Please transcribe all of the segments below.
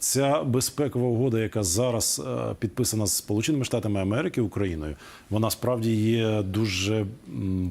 Ця безпекова угода, яка зараз е, підписана з Сполученими Штатами Америки Україною, вона справді є дуже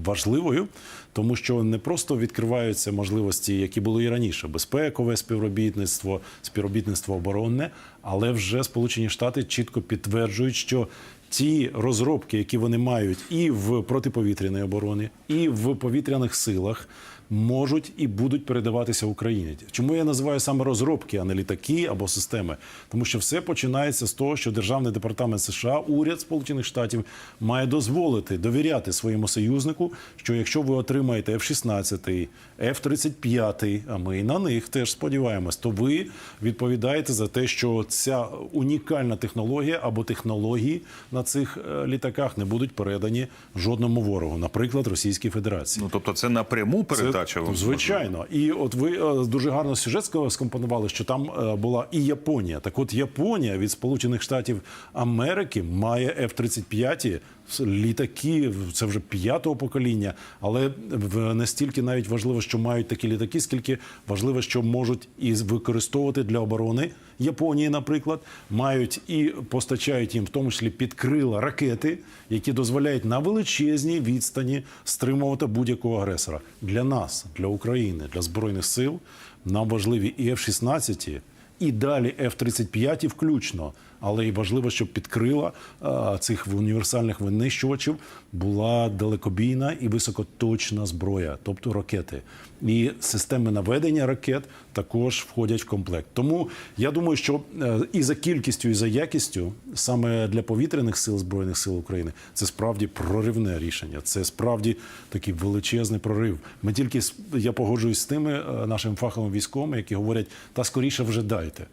важливою, тому що не просто відкриваються можливості, які були і раніше: безпекове співробітництво, співробітництво оборонне, але вже Сполучені Штати чітко підтверджують, що ті розробки, які вони мають і в протиповітряної оборони, і в повітряних силах, можуть і будуть передаватися Україні. Чому я називаю саме розробки, а не літаки або системи? Тому що все починається з того, що Державний департамент США, уряд Сполучених Штатів має дозволити довіряти своєму союзнику, що якщо ви отримаєте F-16, F-35, а ми на них теж сподіваємось, то ви відповідаєте за те, що ця унікальна технологія або технології на цих е, літаках не будуть передані жодному ворогу, наприклад, Російській Федерації. Ну тобто, це напряму передача. Звичайно, і от ви е, дуже гарно сюжет скомпонували, що там е, була і Японія. Так, от Японія від Сполучених Штатів Америки має F-35 літаки. Це вже п'ятого покоління, але в- не стільки навіть важливо, що мають такі літаки, скільки важливо, що можуть і використовувати для оборони Японії, наприклад, мають і постачають їм, в тому числі під крила ракети, які дозволяють на величезній відстані стримувати будь-якого агресора. Для нас, для України, для збройних сил нам важливі і F-16, і далі F-35 включно. Але і важливо, щоб під крила а, цих універсальних винищувачів була далекобійна і високоточна зброя, тобто ракети. І системи наведення ракет також входять в комплект. Тому я думаю, що е, і за кількістю, і за якістю саме для повітряних сил збройних сил України це справді проривне рішення. Це справді такий величезний прорив. Ми тільки я погоджуюсь з тими е, нашими фаховими військовими, які говорять, та скоріше вже дайте.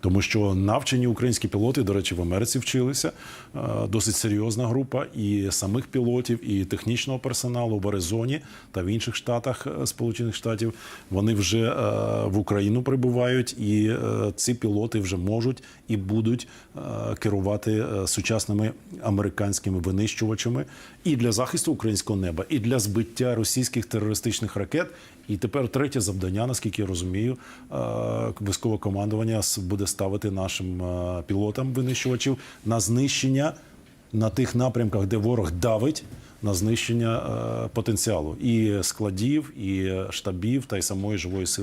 Тому що навчені українські пілоти, до речі, в Америці вчилися е, досить серйозна група і самих пілотів, і технічного персоналу в Аризоні та в інших штатах е, Сполучених Штатів. Вони вже е, в Україну прибувають, і ці пілоти вже можуть і будуть керувати сучасними американськими винищувачами і для захисту українського неба, і для збиття російських терористичних ракет. І тепер третє завдання, наскільки я розумію, військове командування буде ставити нашим е, пілотам винищувачів на знищення на тих напрямках, де ворог давить. На знищення е, потенціалу і складів, і штабів, та й самої живої сили.